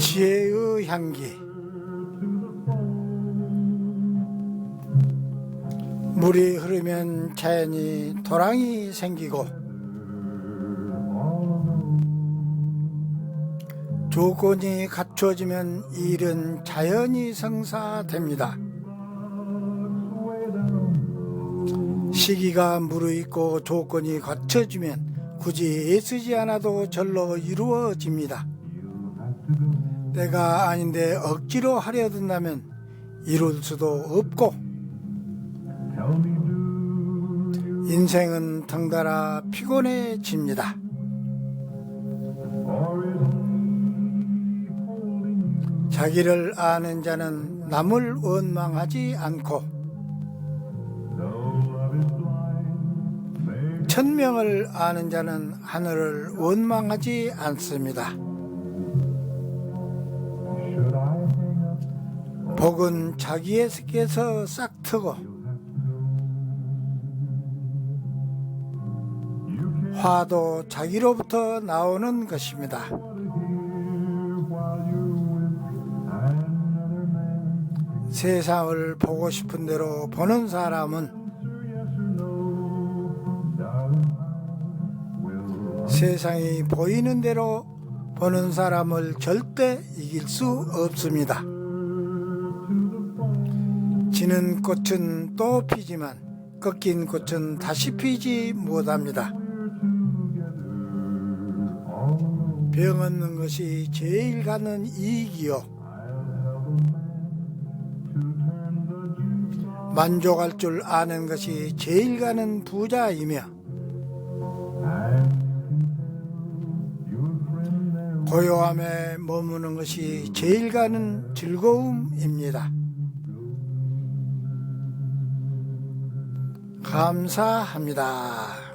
지혜의 향기 물이 흐르면 자연히 도랑이 생기고 조건이 갖춰지면 일은 자연히 성사됩니다. 시기가 무르익고 조건이 갖춰지면 굳이 애쓰지 않아도 절로 이루어집니다. 때가 아닌데 억지로 하려 든다면 이룰 수도 없고 인생은 덩달아 피곤해집니다. 자기를 아는 자는 남을 원망하지 않고 천명을 아는 자는 하늘을 원망하지 않습니다. 복은 자기에게서 싹 트고 화도 자기로부터 나오는 것입니다. 세상을 보고 싶은 대로 보는 사람은 세상이 보이는 대로 보는 사람을 절대 이길 수 없습니다. 지는 꽃은 또 피지만 꺾인 꽃은 다시 피지 못합니다. 병 얻는 것이 제일 가는 이익이요. 만족할 줄 아는 것이 제일 가는 부자이며 고요함에 머무는 것이 제일 가는 즐거움입니다. 감사합니다.